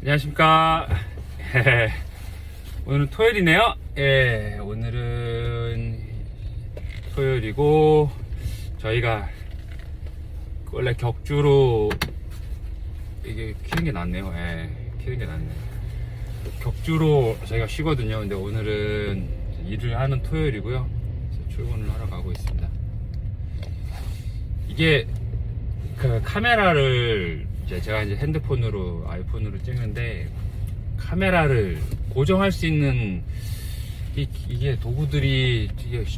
안녕하십니까. 오늘은 토요일이네요. 예, 오늘은 토요일이고, 저희가 원래 격주로 이게 키는 게 낫네요. 예, 키는 게 낫네요. 격주로 저희가 쉬거든요. 근데 오늘은 일을 하는 토요일이고요. 출근을 하러 가고 있습니다. 이게 그 카메라를 이제 제가 이제 핸드폰으로 아이폰으로 찍는데 카메라를 고정할 수 있는 이, 게 도구들이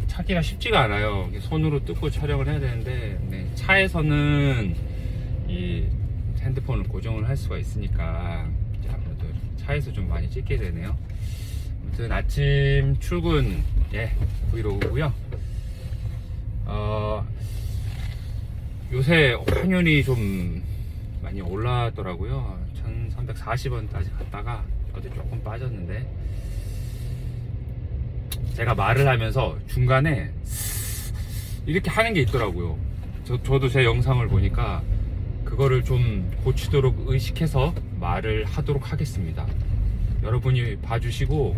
찾기가 쉽지가 않아요. 손으로 뜯고 촬영을 해야 되는데 네, 차에서는 이 핸드폰을 고정을 할 수가 있으니까 아무래도 차에서 좀 많이 찍게 되네요. 아무튼 아침 출근 예 브이로그고요. 어, 요새 환율이 좀 많이 올랐더라고요. 1340원까지 갔다가 어제 조금 빠졌는데 제가 말을 하면서 중간에 이렇게 하는 게 있더라고요. 저, 저도 제 영상을 보니까 그거를 좀 고치도록 의식해서 말을 하도록 하겠습니다. 여러분이 봐주시고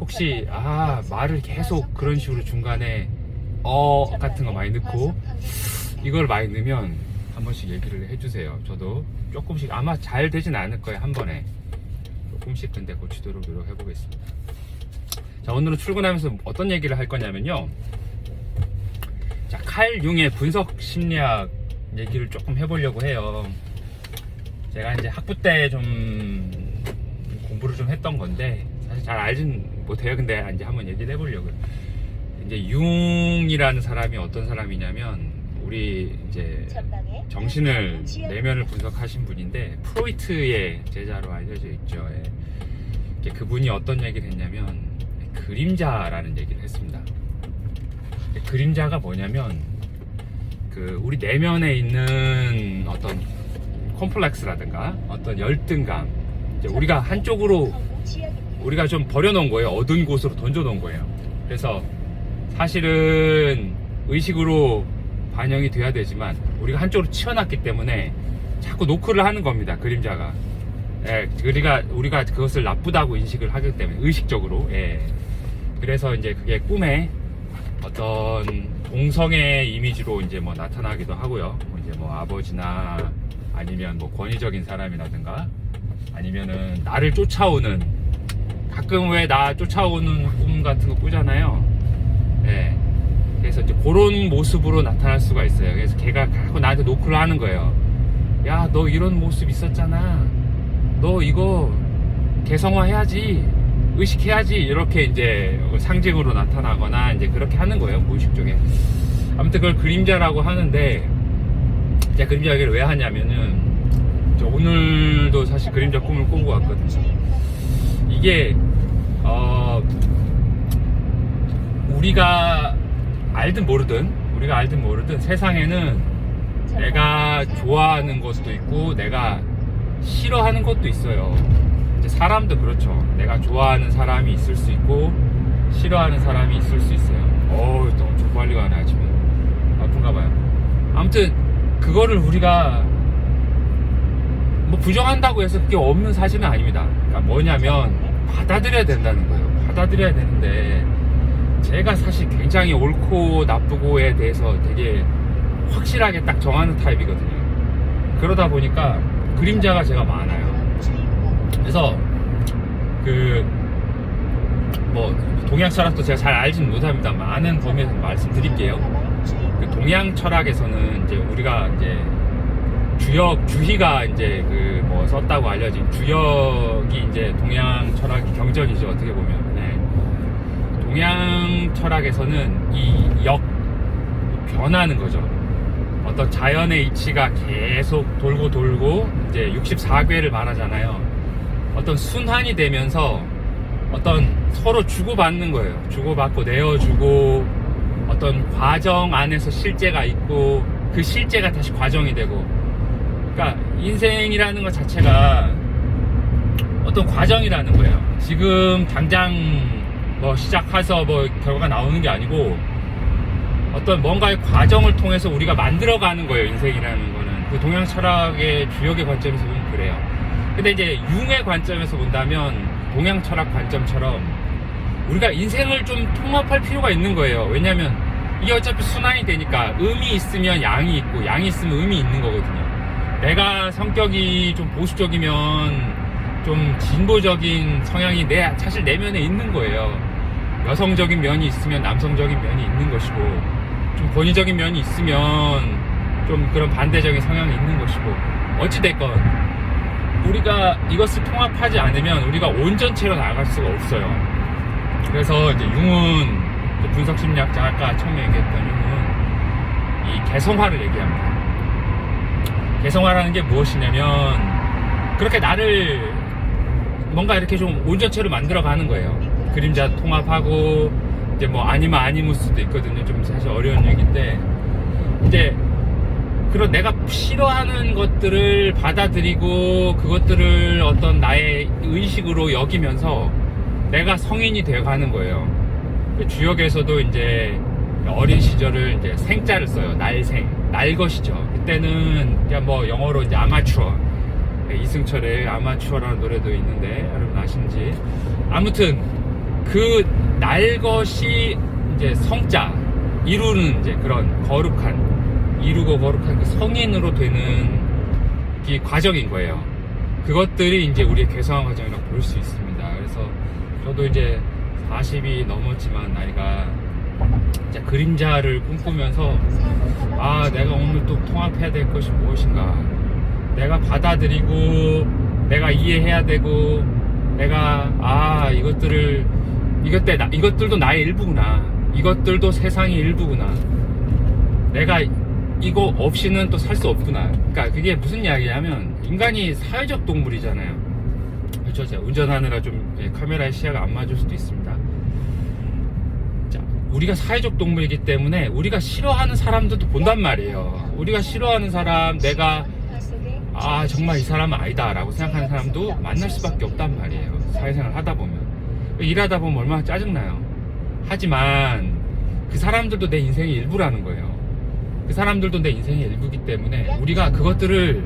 혹시 아 말을 계속 그런 식으로 중간에 어 같은 거 많이 넣고 이걸 많이 넣으면 한 번씩 얘기를 해주세요. 저도 조금씩 아마 잘 되진 않을 거예요 한 번에 조금씩 근데 고치도록 노력해 보겠습니다. 자 오늘은 출근하면서 어떤 얘기를 할 거냐면요. 자칼 융의 분석 심리학 얘기를 조금 해보려고 해요. 제가 이제 학부 때 좀 공부를 좀 했던 건데 사실 잘 알진 못해요. 근데 이제 한번 얘기를 해보려고요. 이제 융이라는 사람이 어떤 사람이냐면 우리 이제 정신을 내면을 분석하신 분인데 프로이트의 제자로 알려져 있죠. 예. 그분이 어떤 얘기를 했냐면 그림자라는 얘기를 했습니다. 그림자가 뭐냐면 그 우리 내면에 있는 어떤 콤플렉스라든가 어떤 열등감 우리가 한쪽으로 우리가 좀 버려놓은 거예요. 어두운 곳으로 던져놓은 거예요. 그래서 사실은 의식으로 반영이 돼야 되지만 우리가 한쪽으로 치워놨기 때문에 자꾸 노크를 하는 겁니다. 그림자가. 예, 우리가 우리가 그것을 나쁘다고 인식을 하기 때문에 의식적으로. 예. 그래서 이제 그게 꿈에 어떤 동성의 이미지로 이제 뭐 나타나기도 하고요. 뭐 이제 뭐 아버지나 아니면 뭐 권위적인 사람이라든가 아니면은 나를 쫓아오는 가끔 왜 나 쫓아오는 꿈 같은 거 꾸잖아요. 예. 그래서 이제 그런 모습으로 나타날 수가 있어요. 그래서 걔가 자꾸 나한테 노크를 하는 거예요. 야, 너 이런 모습 있었잖아. 너 이거 개성화 해야지. 의식해야지. 이렇게 이제 상징으로 나타나거나 이제 그렇게 하는 거예요. 무의식 쪽에. 아무튼 그걸 그림자라고 하는데, 제가 그림자 얘기를 왜 하냐면은, 저 오늘도 사실 그림자 꿈을 꾼것 같거든요. 이게, 어, 우리가 알든 모르든 우리가 알든 모르든 세상에는 내가 좋아하는 것도 있고 내가 싫어하는 것도 있어요. 이제 사람도 그렇죠. 내가 좋아하는 사람이 있을 수 있고 싫어하는 사람이 있을 수 있어요. 어우 또 엄청 빨리 가네 아침에 아픈가 봐요. 아무튼 그거를 우리가 뭐 부정한다고 해서 그게 없는 사실은 아닙니다. 그러니까 뭐냐면 받아들여야 된다는 거예요. 받아들여야 되는데 제가 사실 굉장히 옳고 나쁘고에 대해서 되게 확실하게 딱 정하는 타입이거든요. 그러다 보니까 그림자가 제가 많아요. 그래서 그 뭐 동양 철학도 제가 잘 알지는 못합니다. 많은 범위에서 말씀드릴게요. 그 동양 철학에서는 이제 우리가 이제 주역 주희가 이제 그 뭐 썼다고 알려진 주역이 이제 동양 철학의 경전이죠 어떻게 보면. 네. 동양 철학에서는 이 역 변하는 거죠. 어떤 자연의 이치가 계속 돌고 돌고 이제 64괴를 말하잖아요. 어떤 순환이 되면서 어떤 서로 주고받는 거예요. 주고받고 내어주고 어떤 과정 안에서 실제가 있고 그 실제가 다시 과정이 되고 그러니까 인생이라는 것 자체가 어떤 과정이라는 거예요. 지금 당장 뭐 시작해서 뭐 결과가 나오는 게 아니고 어떤 뭔가의 과정을 통해서 우리가 만들어가는 거예요 인생이라는 거는 그 동양 철학의 주역의 관점에서 보면 그래요 근데 이제 융의 관점에서 본다면 동양 철학 관점처럼 우리가 인생을 좀 통합할 필요가 있는 거예요. 왜냐면 이게 어차피 순환이 되니까 음이 있으면 양이 있고 양이 있으면 음이 있는 거거든요. 내가 성격이 좀 보수적이면 좀 진보적인 성향이 내 사실 내면에 있는 거예요. 여성적인 면이 있으면 남성적인 면이 있는 것이고 좀 권위적인 면이 있으면 좀 그런 반대적인 성향이 있는 것이고 어찌됐건 우리가 이것을 통합하지 않으면 우리가 온전체로 나아갈 수가 없어요. 그래서 이제 융은 분석심리학자 아까 처음에 얘기했던 융은 이 개성화를 얘기합니다. 개성화라는 게 무엇이냐면 그렇게 나를 뭔가 이렇게 좀 온전체로 만들어 가는 거예요. 그림자 통합하고 이제 뭐 아니면 아니무스도 있거든요. 좀 사실 어려운 얘기인데 이제 그런 내가 싫어하는 것들을 받아들이고 그것들을 어떤 나의 의식으로 여기면서 내가 성인이 되어가는 거예요. 그 주역에서도 이제 어린 시절을 이제 생자를 써요. 날생, 날것이죠. 그때는 그냥 뭐 영어로 이제 아마추어. 네, 이승철의 아마추어라는 노래도 있는데 여러분 아시는지 아무튼 그 날 것이 이제 성자 이루는 이제 그런 거룩한 이루고 거룩한 그 성인으로 되는 이 과정인 거예요. 그것들이 이제 우리의 개성화 과정이라고 볼 수 있습니다. 그래서 저도 이제 40이 넘었지만 나이가 이제 그림자를 꿈꾸면서 아 내가 오늘 또 통합해야 될 것이 무엇인가 내가 받아들이고 내가 이해해야 되고 내가 아 이것들을 이것들 나, 이것들도 나의 일부구나. 이것들도 세상의 일부구나. 내가 이거 없이는 또 살 수 없구나. 그러니까 그게 무슨 이야기냐면 인간이 사회적 동물이잖아요. 그렇죠? 제가 운전하느라 좀 예, 카메라에 시야가 안 맞을 수도 있습니다. 자, 우리가 사회적 동물이기 때문에 우리가 싫어하는 사람들도 본단 말이에요. 우리가 싫어하는 사람 내가 아 정말 이 사람은 아니다 라고 생각하는 사람도 만날 수밖에 없단 말이에요. 사회생활 하다 보면 일하다 보면 얼마나 짜증나요. 하지만 그 사람들도 내 인생의 일부라는 거예요. 그 사람들도 내 인생의 일부기 때문에 우리가 그것들을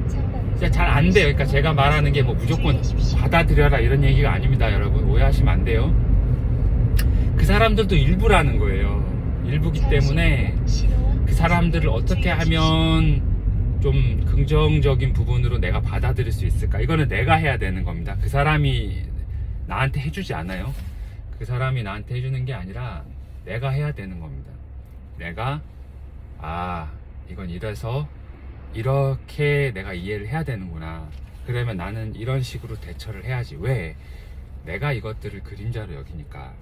잘안 돼요. 그러니까 제가 말하는 게 뭐 무조건 받아들여라 이런 얘기가 아닙니다 여러분. 오해하시면 안 돼요. 그 사람들도 일부라는 거예요. 일부기 때문에 그 사람들을 어떻게 하면 좀 긍정적인 부분으로 내가 받아들일 수 있을까? 이거는 내가 해야 되는 겁니다. 그 사람이 나한테 해주지 않아요. 그 사람이 나한테 해주는 게 아니라 내가 해야 되는 겁니다. 내가, 아, 이건 이래서 이렇게 내가 이해를 해야 되는구나. 그러면 나는 이런 식으로 대처를 해야지. 왜? 내가 이것들을 그림자로 여기니까.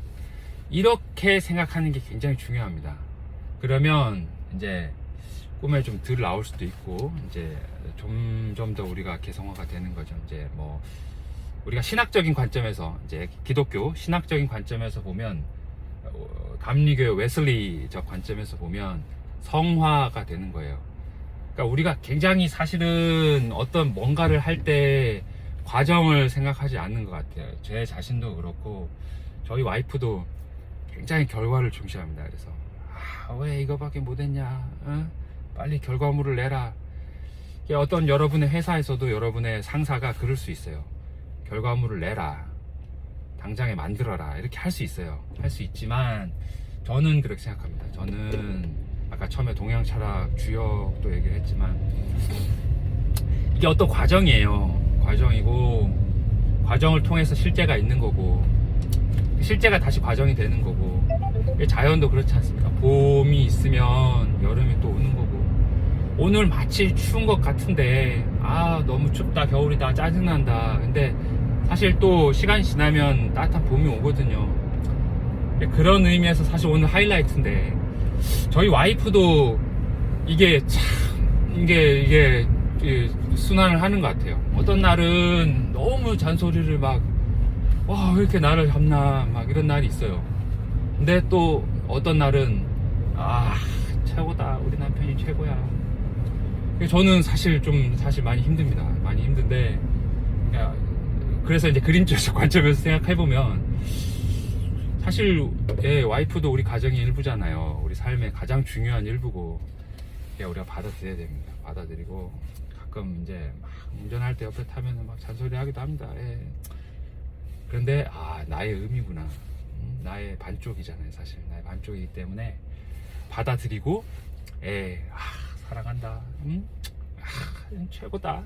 이렇게 생각하는 게 굉장히 중요합니다. 그러면 이제 꿈에 좀 덜 나올 수도 있고 이제 점점 더 우리가 개성화가 되는 거죠. 이제 뭐 우리가 신학적인 관점에서 이제 기독교 신학적인 관점에서 보면 어, 감리교 웨슬리적 관점에서 보면 성화가 되는 거예요. 그러니까 우리가 굉장히 사실은 어떤 뭔가를 할 때 과정을 생각하지 않는 것 같아요. 제 자신도 그렇고 저희 와이프도 굉장히 결과를 중시합니다. 그래서 아, 왜 이거밖에 못했냐? 어? 빨리 결과물을 내라. 어떤 여러분의 회사에서도 여러분의 상사가 그럴 수 있어요. 결과물을 내라. 당장에 만들어라. 이렇게 할 수 있어요. 할 수 있지만 저는 그렇게 생각합니다. 저는 아까 처음에 동양 철학 주역도 얘기를 했지만 이게 어떤 과정이에요. 과정이고 과정을 통해서 실제가 있는 거고 실제가 다시 과정이 되는 거고 자연도 그렇지 않습니까? 봄이 있으면 여름이 또 오는 거고 오늘 마치 추운 것 같은데 아 너무 춥다 겨울이다 짜증난다 근데 사실 또 시간이 지나면 따뜻한 봄이 오거든요. 그런 의미에서 사실 오늘 하이라이트인데 저희 와이프도 이게 참 이게 이게 순환을 하는 것 같아요. 어떤 날은 너무 잔소리를 막 와 왜 이렇게 나를 잡나? 막 이런 날이 있어요. 근데 또 어떤 날은 아 최고다. 우리 남편이 최고야. 저는 사실 좀 사실 많이 힘듭니다. 많이 힘든데 야, 그래서 이제 그림자적 관점에서 생각해보면 사실 예, 와이프도 우리 가정의 일부잖아요 우리 삶의 가장 중요한 일부고 예, 우리가 받아들여야 됩니다 받아들이고 가끔 이제 막 운전할 때 옆에 타면은 막 잔소리 하기도 합니다. 예. 그런데 아 나의 의미구나. 음, 나의 반쪽이잖아요, 사실 나의 반쪽이기 때문에 받아들이고, 예, 아 사랑한다. 음? 아, 최고다.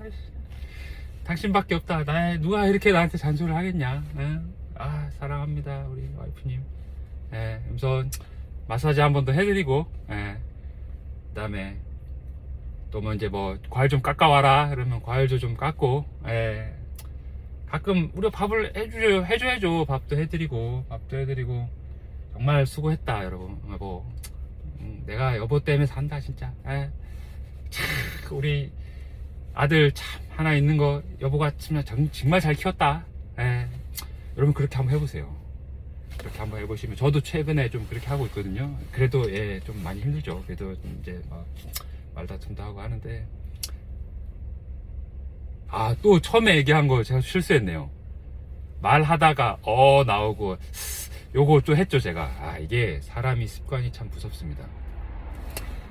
당신밖에 없다. 나 누가 이렇게 나한테 잔소리를 하겠냐? 예? 아 사랑합니다, 우리 와이프님. 예, 그래서 마사지 한 번 더 해드리고, 예, 그다음에 또 뭐 이제 뭐 과일 좀 깎아 와라 그러면 과일도 좀 깎고 예. 가끔 우리 밥을 해줘요 해줘야죠 밥도 해드리고 밥도 해드리고 정말 수고했다 여러분 여보 음, 내가 여보 때문에 산다 진짜 예. 참 우리 아들 참 하나 있는 거 여보가 정말, 정- 정말 잘 키웠다. 예. 여러분 그렇게 한번 해보세요. 그렇게 한번 해보시면 저도 최근에 좀 그렇게 하고 있거든요. 그래도 예 좀 많이 힘들죠. 그래도 이제 막 말다툼도 하고 하는데. 아 또 처음에 얘기한 거 제가 실수했네요. 말하다가 어 나오고 스, 요거 또 했죠 제가. 아 이게 사람이 습관이 참 무섭습니다.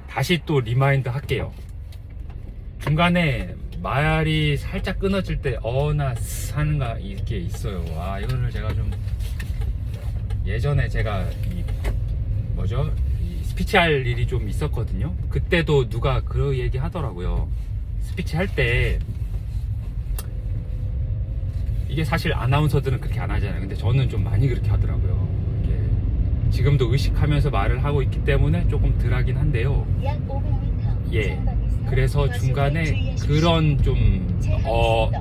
다시 또 리마인드 할게요. 중간에 말이 살짝 끊어질 때 어나 스 하는가 이렇게 있어요. 아 이거를 제가 좀 예전에 제가 이 뭐죠? 이 스피치 할 일이 좀 있었거든요. 그때도 누가 그 얘기 하더라고요. 스피치 할 때 이게 사실 아나운서들은 그렇게 안 하잖아요. 근데 저는 좀 많이 그렇게 하더라고요. 이렇게 지금도 의식하면서 말을 하고 있기 때문에 조금 덜 하긴 한데요. 약 500m. 예. 그래서 중간에 그런 좀, 어,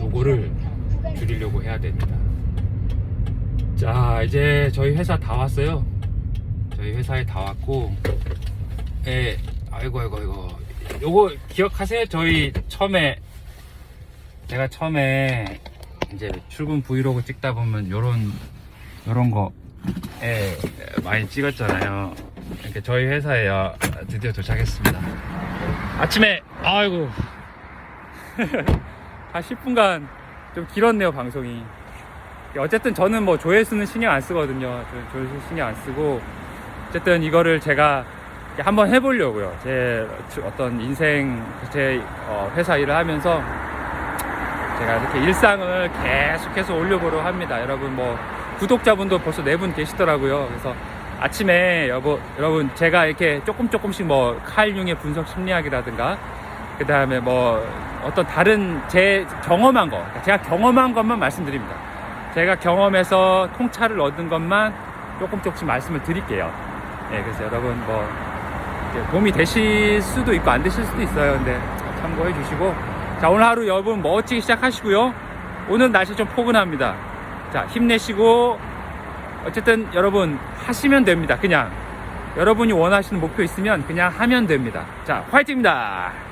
요거를 줄이려고 해야 됩니다. 자, 이제 저희 회사 다 왔어요. 저희 회사에 다 왔고, 예, 아이고, 아이고, 아이고. 요거 기억하세요? 저희 처음에, 제가 처음에 이제 출근 브이로그 찍다 보면 요런, 요런 거, 예, 많이 찍었잖아요. 이렇게 저희 회사에 드디어 도착했습니다. 아침에 아이고. 한 10분간 좀 길었네요 방송이. 어쨌든 저는 뭐 조회수는 신경 안 쓰거든요. 저- 조회수 신경 안 쓰고. 어쨌든 이거를 제가 한번 해보려고요. 제 어떤 인생 제 어, 회사 일을 하면서 제가 이렇게 일상을 계속해서 올려보려 합니다. 여러분 뭐 구독자분도 벌써 네 분 계시더라고요. 그래서 아침에 여보, 여러분 제가 이렇게 조금 조금씩 뭐 칼 융의 분석 심리학이라든가 그 다음에 뭐 어떤 다른 제 경험한 거 그러니까 제가 경험한 것만 말씀드립니다. 제가 경험해서 통찰을 얻은 것만 조금 조금씩 말씀을 드릴게요. 예, 그래서 여러분 뭐 도움이 되실 수도 있고 안 되실 수도 있어요. 근데 참고해 주시고. 자 오늘 하루 여러분 멋지게 시작하시고요. 오늘 날씨 좀 포근합니다. 자 힘내시고 어쨌든 여러분 하시면 됩니다. 그냥 여러분이 원하시는 목표 있으면 그냥 하면 됩니다. 자, 화이팅입니다.